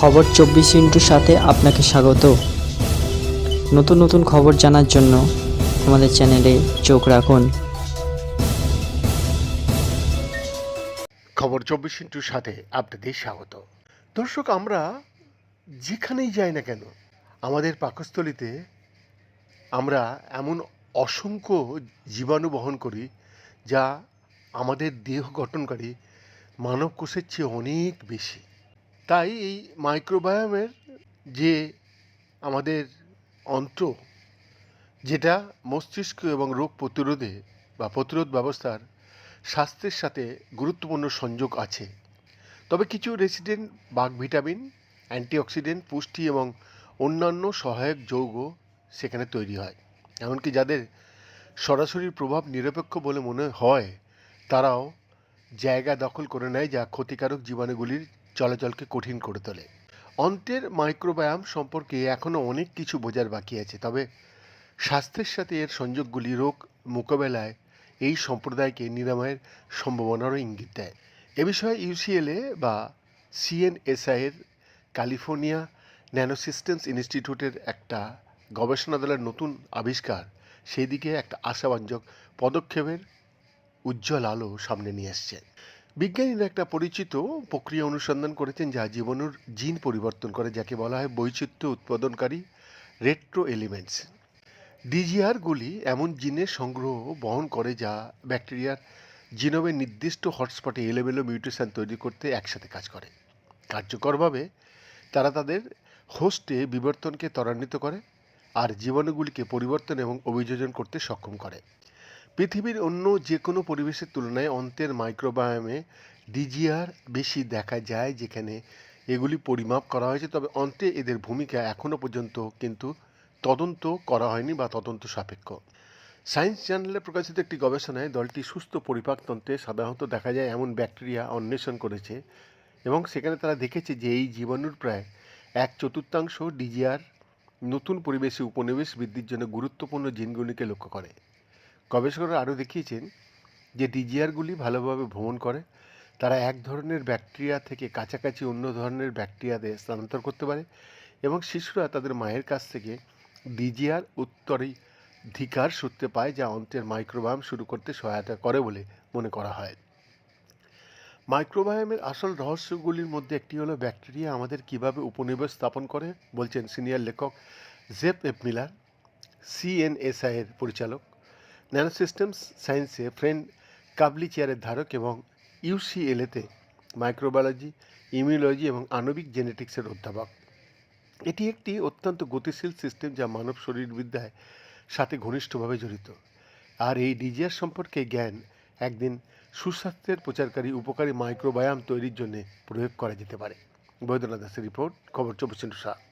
খবর চব্বিশ ইন্টুর সাথে আপনাকে স্বাগত। নতুন নতুন খবর জানার জন্য আমাদের চ্যানেলে চোখ রাখুন। খবর চব্বিশ ইন্টুর সাথে আপনাদের স্বাগত। দর্শক, আমরা যেখানেই যাই না কেন, আমাদের পাকস্থলিতে আমরা এমন অসংখ্য জীবাণু বহন করি যা আমাদের দেহ গঠনকারী মানব কোষের চেয়ে অনেক বেশি। তাই এই মাইক্রোবায়ামের যে আমাদের অন্ত্র, যেটা মস্তিষ্ক এবং রোগ প্রতিরোধে বা প্রতিরোধ ব্যবস্থার স্বাস্থ্যের সাথে গুরুত্বপূর্ণ সংযোগ আছে। তবে কিছু রেসিডেন্ট বাঘ ভিটামিন, অ্যান্টিঅক্সিডেন্ট, পুষ্টি এবং অন্যান্য সহায়ক যৌগ সেখানে তৈরি হয়। এমনকি যাদের সরাসরি প্রভাব নিরপেক্ষ বলে মনে হয়, তারাও জায়গা দখল করে নেয় যা ক্ষতিকারক জীবাণুগুলির চলাচলকে কঠিন করে তোলে। অন্ত্রের মাইক্রোবায়াম সম্পর্কে এখনও অনেক কিছু বোঝার বাকি আছে, তবে স্বাস্থ্যের সাথে এর সংযোগগুলি রোগ মোকাবেলায় এই সম্প্রদায়কে নিরাময়ের সম্ভাবনারও ইঙ্গিত দেয়। এ বিষয়ে ইউসিএলএ বা সিএনএসআই এর ক্যালিফোর্নিয়া ন্যানোসিস্টেমস ইনস্টিটিউটের একটা গবেষণা দলের নতুন আবিষ্কার সেই দিকে একটা আশাব্যঞ্জক পদক্ষেপের উজ্জ্বল আলো সামনে নিয়ে এসছে। বিজ্ঞানীরা একটা পরিচিত প্রক্রিয়া অনুসন্ধান করেছেন যা জীবাণুর জিন পরিবর্তন করে, যাকে বলা হয় বৈচিত্র্য উৎপাদনকারী রেট্রো এলিমেন্টস ডিজিআরগুলি এমন জিনের সংগ্রহ বহন করে যা ব্যাকটেরিয়ার জিনোমের নির্দিষ্ট হটস্পটে এলোমেলো মিউটেশন তৈরি করতে একসাথে কাজ করে। কার্যকরভাবে তারা তাদের হোস্টে বিবর্তনকে ত্বরান্বিত করে আর জীবাণুগুলিকে পরিবর্তন এবং অভিযোজন করতে সক্ষম করে। পৃথিবীর অন্য যে কোনো পরিবেশের তুলনায় অন্তের মাইক্রোবায়ামে ডিজিআর বেশি দেখা যায়, যেখানে এগুলি পরিমাপ করা হয়েছে। তবে অন্তে এদের ভূমিকা এখনও পর্যন্ত কিন্তু তদন্ত করা হয়নি বা তদন্ত সাপেক্ষ। সায়েন্স জার্নালে প্রকাশিত একটি গবেষণায় দলটি সুস্থ পরিপাকতন্ত্রে সাধারণত দেখা যায় এমন ব্যাকটেরিয়া অন্বেষণ করেছে এবং সেখানে তারা দেখেছে যে এই জীবাণুর প্রায় এক চতুর্থাংশ ডিজিআর নতুন পরিবেশে উপনিবেশ বৃদ্ধির জন্য গুরুত্বপূর্ণ জিনগুলিকে লক্ষ্য করে। গবেষকরা আরও দেখিয়েছেন যে ডিজিআরগুলি ভালোভাবে ভ্রমণ করে। তারা এক ধরনের ব্যাকটেরিয়া থেকে কাছাকাছি অন্য ধরনের ব্যাকটেরিয়াতে স্থানান্তর করতে পারে এবং শিশুরা তাদের মায়ের কাছ থেকে ডিজিআর উত্তরাধিকার সূত্রে পায় যা অন্ত্রের মাইক্রোবায়াম শুরু করতে সহায়তা করে বলে মনে করা হয়। মাইক্রোবায়ামের আসল রহস্যগুলির মধ্যে একটি হলো ব্যাকটেরিয়া আমাদের কীভাবে উপনিবেশ স্থাপন করে, বলছেন সিনিয়র লেখক জেফ এফ মিলার সিএনএসআই এর পরিচালক ন্যানোসিস্টেমস সায়েন্সে ফ্রেন্ড কাবলি চেয়ারের ধারক এবং ইউসিএলএতে মাইক্রোবায়োলজি, ইমিউলজি এবং আণবিক জেনেটিক্সের অধ্যাপক। এটি একটি অত্যন্ত গতিশীল সিস্টেম যা মানব শরীরবিদ্যায় সাথে ঘনিষ্ঠভাবে জড়িত। আর এই ডিজিআর সম্পর্কে জ্ঞান একদিন সুস্বাস্থ্যের প্রচারকারী উপকারী মাইক্রোবায়াম তৈরির জন্য প্রয়োগ করা যেতে পারে। বৈদ্যনাথ দাসের রিপোর্ট, খবর চব্বিশ সাত।